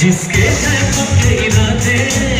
जिसके हैं पक्के इरादे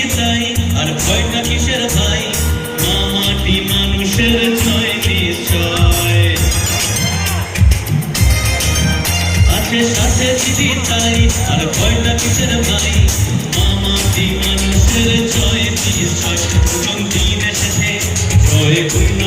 আছে সাথে দিদি তাই, আর ভয়টা কিসের ভাই? মামাটি মানুষের ছয় নিশ্চয় প্রথম দিন এসেছে। ছয় গুণ